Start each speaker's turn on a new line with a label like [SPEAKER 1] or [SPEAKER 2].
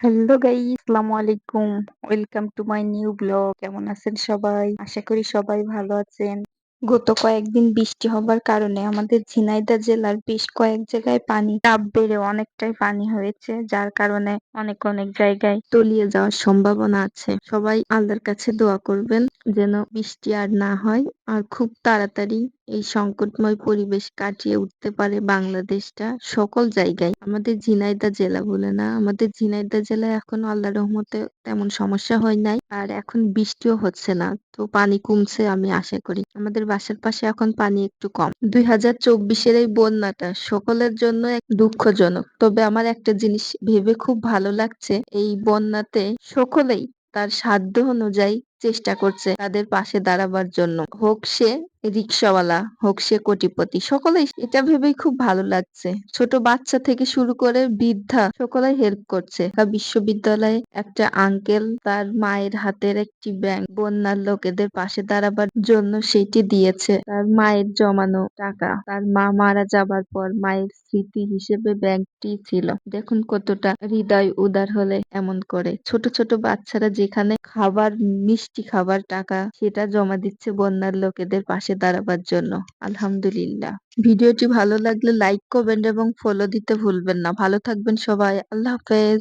[SPEAKER 1] Hello guy আসসালামু আলাইকুম welcome to my new blog কেমন আছেন সবাই? আশা করি সবাই ভালো আছেন। গত কয়েকদিন বৃষ্টি হবার কারণে আমাদের ঝিনাইদা জেলার বেশ কয়েক জায়গায় পানি চাপ বেড়ে অনেকটাই পানি হয়েছে, যার কারণে অনেক অনেক জায়গায় তলিয়ে যাওয়ার সম্ভাবনা আছে। সবাই আল্লাহর কাছে দোয়া করবেন যেন বৃষ্টি আর না হয়, আর খুব তাড়াতাড়ি এই সংকটময় পরিবেশ কাটিয়ে উঠতে পারে বাংলাদেশটা সকল জায়গায়। আমাদের ঝিনাইদা জেলা বলে না, আমাদের ঝিনাইদহ জেলায় এখন আল্লাহ রহমতে তেমন সমস্যা হয় নাই আর এখন বৃষ্টিও হচ্ছে না, তো পানি কমছে আমি আশা করি। আমাদের বাসার পাশে এখন পানি একটু কম। দুই হাজার চব্বিশের এই বন্যাটা সকলের জন্য এক দুঃখজনক। তবে আমার একটা জিনিস ভেবে খুব ভালো লাগছে, এই বন্যাতে সকলেই তার সাধ্য অনুযায়ী চেষ্টা করছে তাদের পাশে দাঁড়াবার জন্য। হোক সে রিক্সাওয়ালা হোক সে কোটিপতি, সকলেই এটা ভেবেই খুব ভালো লাগছে। ছোট বাচ্চা থেকে শুরু করে বৃদ্ধা সকলেই হেল্প করছে। বিশ্ববিদ্যালয়ে একটা আঙ্কেল তার মায়ের হাতের একটি ব্যাংক বন্যার লোকেদের পাশে দাঁড়াবার জন্য সেটি দিয়েছে। তার মায়ের জমানো টাকা, তার মা মারা যাবার পর মায়ের স্মৃতি হিসেবে ব্যাংকটি ছিল। দেখুন কতটা হৃদয় উদার হলে এমন করে। ছোট ছোট বাচ্চারা যেখানে খাবার মিষ্টি খাবার টাকা সেটা জমা দিচ্ছে বন্যার লোকেদের পাশে দাঁড়াবার জন্য। আলহামদুলিল্লাহ। ভিডিওটি ভালো লাগলে লাইক করবেন এবং ফলো দিতে ভুলবেন না। ভালো থাকবেন সবাই। আল্লাহ হাফেজ।